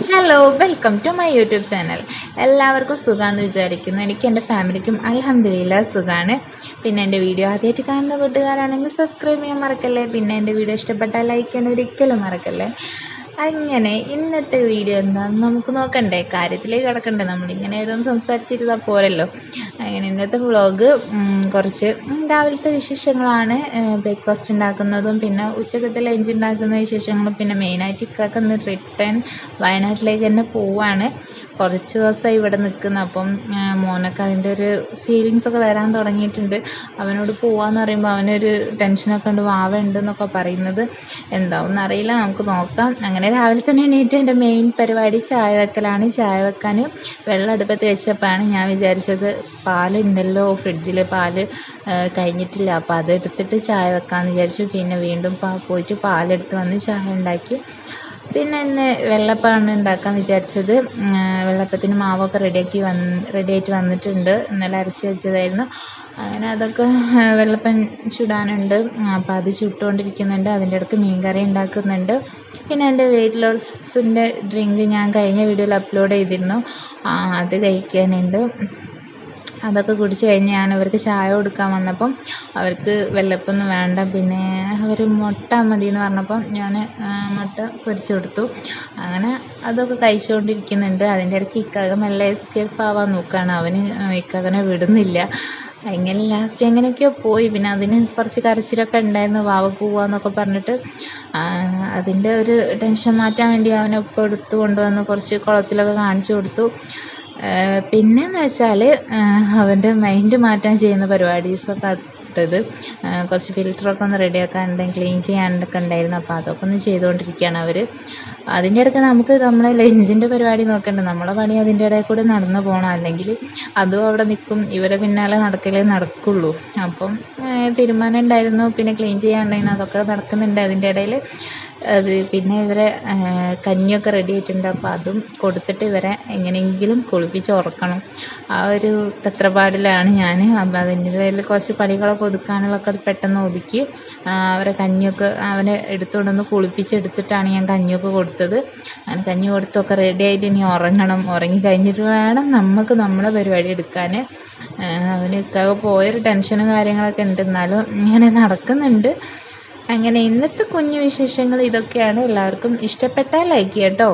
Hello welcome to my YouTube channel എല്ലാവർക്കും സുഖമാണെന്ന് വിചാരിക്കുന്നു. എനിക്ക് എന്റെ ഫാമിലിക്കും അലഹമ്മദില്ല സുഖമാണ് പിന്നെ എന്റെ വീഡിയോ ആദ്യമായിട്ട് കാണുന്ന കൂട്ടുകാരാണെങ്കിൽ സബ്സ്ക്രൈബ് ചെയ്യാൻ മറക്കല്ലേ? പിന്നെ എന്റെ വീഡിയോ ഇഷ്ടപ്പെട്ടാൽ ലൈക്ക് ചെയ്യാൻ ഒരിക്കലും മറക്കല്ലേ? അങ്ങനെ ഇന്നത്തെ വീഡിയോ എന്താണെന്ന് നമുക്ക് നോക്കണ്ടേ? കാര്യത്തിലേക്ക് കിടക്കണ്ടേ? നമ്മളിങ്ങനെ ഓരോന്ന് സംസാരിച്ചിരുന്നാൽ പോരല്ലോ. അങ്ങനെ ഇന്നത്തെ വ്ളോഗ് കുറച്ച് രാവിലത്തെ വിശേഷങ്ങളാണ്. ബ്രേക്ക്ഫാസ്റ്റ് ഉണ്ടാക്കുന്നതും പിന്നെ ഉച്ചക്കത്തെ ലഞ്ച് ഉണ്ടാക്കുന്ന വിശേഷങ്ങളും പിന്നെ മെയിനായിട്ട് ഇക്കാക്കൊന്ന് റിട്ടേൺ വയനാട്ടിലേക്ക് തന്നെ പോവാണ്. കുറച്ച് ദിവസമായി ഇവിടെ നിൽക്കുന്നു. അപ്പം മോനൊക്കെ അതിന്റെ ഒരു ഫീലിങ്സ് ഒക്കെ വരാൻ തുടങ്ങിയിട്ടുണ്ട്. അവനോട് പോവാന്ന് പറയുമ്പോൾ അവനൊരു ടെൻഷനൊക്കെ ഉണ്ട്. വാവ ഉണ്ട് എന്നൊക്കെ പറയുന്നത് എന്താവും അറിയില്ല. നമുക്ക് നോക്കാം. അങ്ങനെ രാവിലെ തന്നെ എണീറ്റ്. എന്റെ മെയിൻ പരിപാടി ചായ വെക്കലാണ്. ചായ വെക്കാൻ വെള്ളം അടുപ്പത്ത് വെച്ചപ്പോഴാണ് ഞാൻ വിചാരിച്ചത് പാലുണ്ടല്ലോ ഫ്രിഡ്ജിൽ പാൽ കഴിഞ്ഞിട്ടില്ല. അപ്പോൾ അത് എടുത്തിട്ട് ചായ വെക്കാമെന്ന് വിചാരിച്ചു. പിന്നെ വീണ്ടും പോയിട്ട് പാലെടുത്ത് വന്ന് ചായ ഉണ്ടാക്കി. പിന്നെ ഇന്ന് വെള്ളപ്പമാണ് ഉണ്ടാക്കാൻ വിചാരിച്ചത്. വെള്ളപ്പത്തിന് മാവൊക്കെ റെഡിയാക്കി വന്ന് റെഡിയായിട്ട് വന്നിട്ടുണ്ട്. ഇന്നലെ അരച്ച് വെച്ചതായിരുന്നു. അങ്ങനെ അതൊക്കെ വെള്ളപ്പം ചുടാനുണ്ട്. അപ്പോൾ അത് ചുട്ടുകൊണ്ടിരിക്കുന്നുണ്ട്. അതിന്റെ ഇടയ്ക്ക് മീൻ കറി ഉണ്ടാക്കുന്നുണ്ട്. പിന്നെ എന്റെ വെയിറ്റ് ലോസിന്റെ ഡ്രിങ്ക് ഞാൻ കഴിഞ്ഞ വീഡിയോയിൽ അപ്ലോഡ് ചെയ്തിരുന്നു. അത് കഴിക്കാനുണ്ട്. അതൊക്കെ കുടിച്ച് കഴിഞ്ഞ് ഞാൻ അവർക്ക് ചായ കൊടുക്കാൻ വന്നപ്പം അവർക്ക് വെള്ളപ്പൊന്നും വേണ്ട പിന്നെ അവർ മുട്ട എന്ന് പറഞ്ഞപ്പം ഞാൻ മുട്ട പൊരിച്ച് കൊടുത്തു. അങ്ങനെ അതൊക്കെ കഴിച്ചുകൊണ്ടിരിക്കുന്നുണ്ട് അതിന്റെ ഇടയ്ക്ക് ഇക്കാക്ക മെല്ലെ എസ്കേപ്പ് ആവാൻ നോക്കുകയാണ് അവന് ഇക്കാക്കനെ വിടുന്നില്ല. അങ്ങനെ ലാസ്റ്റ് എങ്ങനെയൊക്കെയോ പോയി. പിന്നെ അതിന് കുറച്ച് കരച്ചിലൊക്കെ ഉണ്ടായിരുന്നു. വാവ പോവാന്നൊക്കെ പറഞ്ഞിട്ട് അതിന്റെ ഒരു ടെൻഷൻ മാറ്റാൻ വേണ്ടി അവനെ കൊടുത്തു കൊണ്ടുവന്ന് കുറച്ച് കുളത്തിലൊക്കെ കാണിച്ചു കൊടുത്തു. പിന്നെയെന്ന് വെച്ചാൽ അവന്റെ മൈൻഡ് മാറ്റാൻ ചെയ്യുന്ന പരിപാടീസൊക്കെ ഇട്ടത്. കുറച്ച് ഫിൽറ്ററൊക്കെ ഒന്ന് റെഡിയാക്കാനുണ്ടെങ്കിൽ ക്ലീൻ ചെയ്യാനൊക്കെ ഉണ്ടായിരുന്നു. അപ്പോൾ അതൊക്കെ ഒന്ന് ചെയ്തുകൊണ്ടിരിക്കുകയാണ് അവർ അതിന്റെ ഇടയ്ക്ക് നമുക്ക് നമ്മളെ ലഞ്ചിന്റെ പരിപാടി നോക്കണ്ട. നമ്മളെ പണി അതിന്റെ ഇടയിൽ കൂടെ നടന്നു പോകണം അല്ലെങ്കിൽ അതും അവിടെ നിൽക്കും. ഇവരെ പിന്നാലെ നടക്കലേ നടക്കുള്ളൂ. അപ്പം തീരുമാനം ഉണ്ടായിരുന്നു. പിന്നെ ക്ലീൻ ചെയ്യാനുണ്ടായിരുന്നു അതൊക്കെ നടക്കുന്നുണ്ട് അതിന്റെ ഇടയിൽ അത് പിന്നെ ഇവരെ കഞ്ഞിയൊക്കെ റെഡിയായിട്ടുണ്ട് അപ്പോൾ അതും കൊടുത്തിട്ട് ഇവരെ എങ്ങനെയെങ്കിലും കുളിപ്പിച്ച് ഉറക്കണം. ആ ഒരു തത്രപ്പാടിലാണ് ഞാൻ അപ്പം അതിന്റെ ഇടയിൽ കുറച്ച് പണികളൊക്കെ ഒതുക്കാനുള്ളതൊക്കെ പെട്ടെന്ന് ഒതുക്കി അവരെ കഞ്ഞിയൊക്കെ അവനെ എടുത്തുകൊണ്ടൊന്ന് കുളിപ്പിച്ചെടുത്തിട്ടാണ് ഞാൻ കഞ്ഞിയൊക്കെ കൊടുത്തത്. അങ്ങനെ കഞ്ഞി കൊടുത്തൊക്കെ റെഡി ആയിട്ട് ഇനി ഉറങ്ങണം. ഉറങ്ങി കഴിഞ്ഞിട്ട് വേണം നമുക്ക് നമ്മളെ പരിപാടി എടുക്കാൻ അവനൊക്കെ പോയൊരു ടെൻഷനും കാര്യങ്ങളൊക്കെ ഉണ്ട്. എന്നാലും ഇങ്ങനെ നടക്കുന്നുണ്ട്. അങ്ങനെ ഇന്നത്തെ കുഞ്ഞു വിശേഷങ്ങൾ ഇതൊക്കെയാണ്. എല്ലാവർക്കും ഇഷ്ടപ്പെട്ടാൽ ലൈക്ക് ചെയ്യാം കേട്ടോ